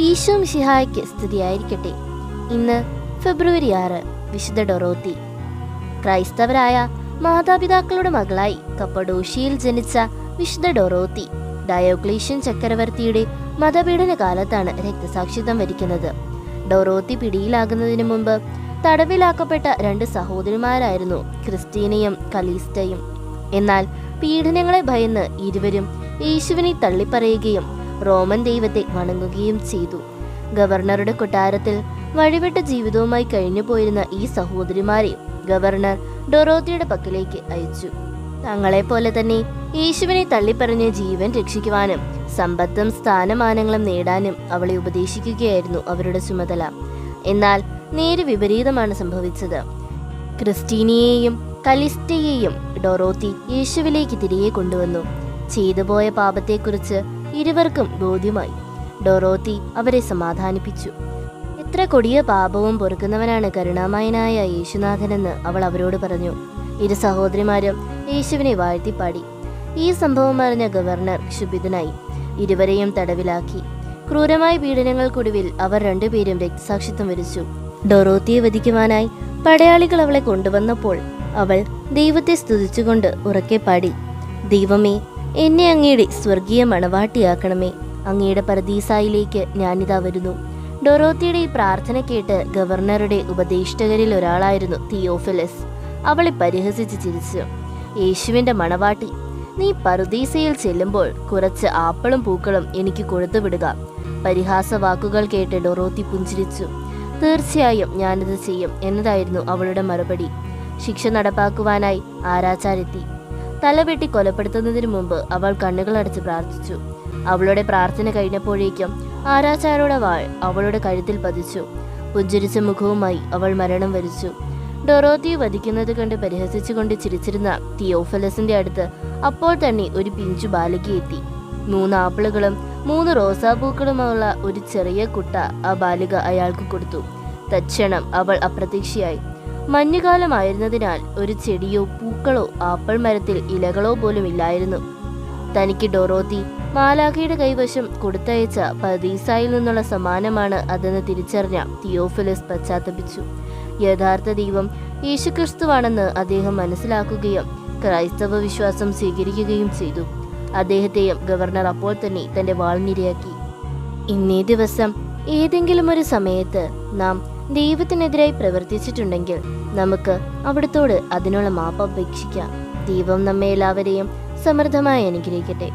ഈശോ മിശിഹായ്ക്ക് സ്തുതിയായിരിക്കട്ടെ ഇന്ന് ഫെബ്രുവരി ആറ് വിശുദ്ധ ഡൊറോത്തി. ക്രൈസ്തവരായ മാതാപിതാക്കളുടെ മകളായി കപ്പഡോഷിയിൽ ജനിച്ച വിശുദ്ധ ഡൊറോത്തി ഡയോക്ലീഷ്യൻ ചക്രവർത്തിയുടെ മതപീഡന കാലത്താണ് രക്തസാക്ഷിത്വം വരിക്കുന്നത്. ഡൊറോത്തി പിടിയിലാകുന്നതിന് മുമ്പ് തടവിലാക്കപ്പെട്ട രണ്ട് സഹോദരിമാരായിരുന്നു ക്രിസ്റ്റീനയും കലീസ്റ്റയും. എന്നാൽ പീഡനങ്ങളെ ഭയന്ന് ഇരുവരും യേശുവിനെ തള്ളിപ്പറയുകയും റോമൻ ദൈവത്തെ വണങ്ങുകയും ചെയ്തു. ഗവർണറുടെ കൊട്ടാരത്തിൽ വഴിവിട്ട ജീവിതവുമായി കഴിഞ്ഞു പോയിരുന്ന ഈ സഹോദരിമാരെ ഗവർണർ ഡൊറോത്തിയുടെ പക്കലേക്ക് അയച്ചു. തങ്ങളെപ്പോലെ തന്നെ യേശുവിനെ തള്ളിപ്പറഞ്ഞ് ജീവൻ രക്ഷിക്കുവാനും സമ്പത്തും സ്ഥാനമാനങ്ങളും നേടാനും അവളെ ഉപദേശിക്കുകയായിരുന്നു അവരുടെ ചുമതല. എന്നാൽ നേരെ വിപരീതമാണ് സംഭവിച്ചത്. ക്രിസ്റ്റീനിയെയും കലിസ്റ്റയെയും ഡൊറോത്തി യേശുവിലേക്ക് തിരികെ കൊണ്ടുവന്നു. ചെയ്തുപോയ പാപത്തെക്കുറിച്ച് ഇരുവർക്കും ബോധ്യമായി. ഡൊറോത്തി അവരെ സമാധാനിപ്പിച്ചു. എത്ര കൊടിയ പാപവും പൊറുക്കുന്നവനാണ് കരുണാമയനായ യേശുനാഥനെന്ന് അവൾ അവരോട് പറഞ്ഞു. ഇരു സഹോദരിമാരും യേശുവിനെ വാഴ്ത്തിപ്പാടി. ഈ സംഭവം അറിഞ്ഞ ഗവർണർ ക്ഷുഭിതനായി. ഇരുവരെയും തടവിലാക്കി. ക്രൂരമായ പീഡനങ്ങൾക്കൊടുവിൽ അവർ രണ്ടുപേരും രക്തസാക്ഷിത്വം വരിച്ചു. ഡൊറോത്തിയെ വധിക്കുവാനായി പടയാളികൾ അവളെ കൊണ്ടുവന്നപ്പോൾ അവൾ ദൈവത്തെ സ്തുതിച്ചുകൊണ്ട് ഉറക്കെ പാടി. ദൈവമേ എന്നെ അങ്ങയുടെ സ്വർഗീയ മണവാട്ടിയാക്കണമേ. അങ്ങയുടെ പരദീസായിലേക്ക് ഞാനിതാ വരുന്നു. ഡൊറോത്തിയുടെ ഈ പ്രാർത്ഥന കേട്ട് ഗവർണറുടെ ഉപദേഷ്ടകരിൽ ഒരാളായിരുന്നു തിയോഫിലസ്. അവളെ പരിഹസിച്ച് ചിരിച്ചു. യേശുവിന്റെ മണവാട്ടി നീ പറുദീസയിൽ ചെല്ലുമ്പോൾ കുറച്ച് ആപ്പിളും പൂക്കളും എനിക്ക് കൊടുത്തുവിടുക പരിഹാസ വാക്കുകൾ കേട്ട് ഡൊറോത്തി പുഞ്ചിരിച്ചു. തീർച്ചയായും ഞാനിത് ചെയ്യും എന്നതായിരുന്നു അവളുടെ മറുപടി. ശിക്ഷ നടപ്പാക്കുവാനായി ആരാച്ചാരെത്തി. തലവെട്ടി കൊലപ്പെടുത്തുന്നതിന് മുമ്പ് അവൾ കണ്ണുകളടച്ച് പ്രാർത്ഥിച്ചു. അവളുടെ പ്രാർത്ഥന കഴിഞ്ഞപ്പോഴേക്കും ആരാച്ചാരുടെ വാൾ അവളുടെ കഴുത്തിൽ പതിച്ചു. പുഞ്ചിരിച്ച മുഖവുമായി അവൾ മരണം വരിച്ചു. ഡൊറോത്തിയെ വധിക്കുന്നത് കണ്ട് പരിഹസിച്ചുകൊണ്ട് ചിരിച്ചിരുന്ന തിയോഫലസിന്റെ അടുത്ത് അപ്പോൾ തന്നെ ഒരു പിഞ്ചു ബാലിക എത്തി. മൂന്ന് ആപ്പിളുകളും മൂന്ന് റോസാപ്പൂക്കളുമുള്ള ഒരു ചെറിയ കുട്ട ആ ബാലിക അയാൾക്ക് കൊടുത്തു. തക്ഷണം അവൾ അപ്രതീക്ഷയായി മഞ്ഞുകാലമായിരുന്നതിനാൽ ഒരു ചെടിയോ പൂക്കളോ ആപ്പിൾ മരത്തിൽ ഇലകളോ പോലും ഇല്ലായിരുന്നു. തനിക്ക് ഡൊറോത്തി മാലാഖയുടെ കൈവശം കൊടുത്തയച്ച പദീസായിൽ നിന്നുള്ള സമ്മാനമാണ് അതെന്ന് തിരിച്ചറിഞ്ഞ തിയോഫിലസ് പശ്ചാത്തപിച്ചു. യഥാർത്ഥ ദൈവം യേശുക്രിസ്തുവാണെന്ന് അദ്ദേഹം മനസ്സിലാക്കുകയും ക്രൈസ്തവ വിശ്വാസം സ്വീകരിക്കുകയും ചെയ്തു. അദ്ദേഹത്തെയും ഗവർണർ അപ്പോൾ തന്നെ തന്റെ വാൾനിരയാക്കി ഇന്നേ ദിവസം ഏതെങ്കിലും ഒരു സമയത്ത് നാം ദൈവത്തിനെതിരായി പ്രവർത്തിച്ചിട്ടുണ്ടെങ്കിൽ നമുക്ക് അവിടത്തോട് അതിനുള്ള മാപ്പ് അപേക്ഷിക്കാം. ദൈവം നമ്മെ എല്ലാവരെയും സമൃദ്ധമായി അനുഗ്രഹിക്കട്ടെ.